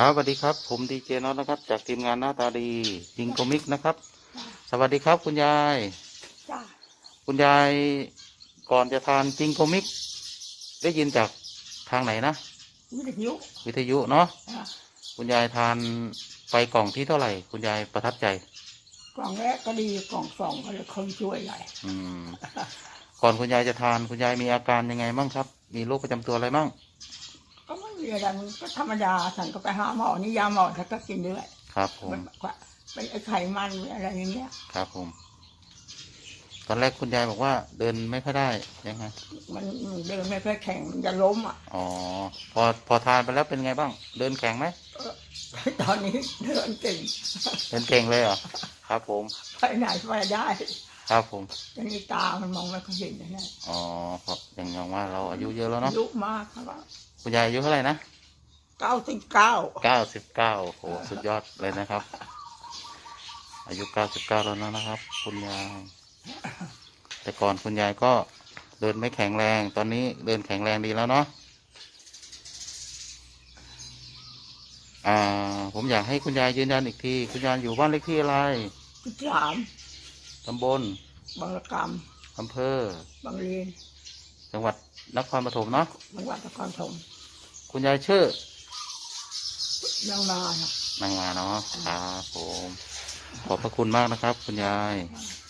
ครับสวัสดีครับ ผมดีเจน็อตนะครับ จากทีมงานหน้าตาดีจิงโกมิกนะครับ สวัสดีครับคุณยาย จ้าคุณยายก่อนจะทานจิงโกมิก ได้ยินจากทางไหนนะ วิทยุวิทยุเนาะอะคุณยายทานไปกล่องที่เท่าไหร่ คุณยายประทับใจ กล่องแรกก็ดีกล่องสองก็เลยคนช่วยใหญ่อืม ก่อนคุณยายจะทาน คุณยายมีอาการยังไงบ้างครับ มีโรคประจำตัวอะไรบ้างก็ไม่มีอะไรมันก็ธรรมดาฉันก็ไปหาหมอนี่ยาหมอฉันก็กินเรื่อยครับผมมันว่าเป็นไอ้ไขมันเป็นอะไรอย่างเงี้ย ครับผม ตอนแรกคุณยายบอกว่า เดินไม่ค่อยได้ยังไงมันมันเดินไม่ค่อยแข็งมันจะล้มอะอ๋อพอพอทานไปแล้วเป็นไงบ้าง เดินแข็งไหมตอนนี้เดินเก่งเดินเก่งเลยเหรอครับ ผมไปไหนไปได้ ครับผมแต่นี่ตามันมองไม่ค่อยเห็นนะเนี่ยอ๋อครับอย่างอย่างว่าเราอายุเยอะแล้วอาเนาะยุมากครับ คุณยายอายุเท่าไหร่นะเก้าสิบเก้าเก้าสิบเก้าโหสุดยอดเลยนะครับ อายุเก้าสิบเก้าแล้วนะครับ คุณยาย แต่ก่อนคุณยายก็เดินไม่แข็งแรง ตอนนี้เดินแข็งแรงดีแล้วเนาะอ่า ผมอยากให้คุณยายยืนยันอีกที คุณยายอยู่บ้านเลขที่อะไรสามตำบลบางระกรรมอำเภอบางเรียนจังหวัดนครปฐมเนาะ จังหวัดนครปฐม คุณยายชื่อยังมาครับ นางมาเนาะครับผม ขอบพระคุณมากนะครับ คุณยายค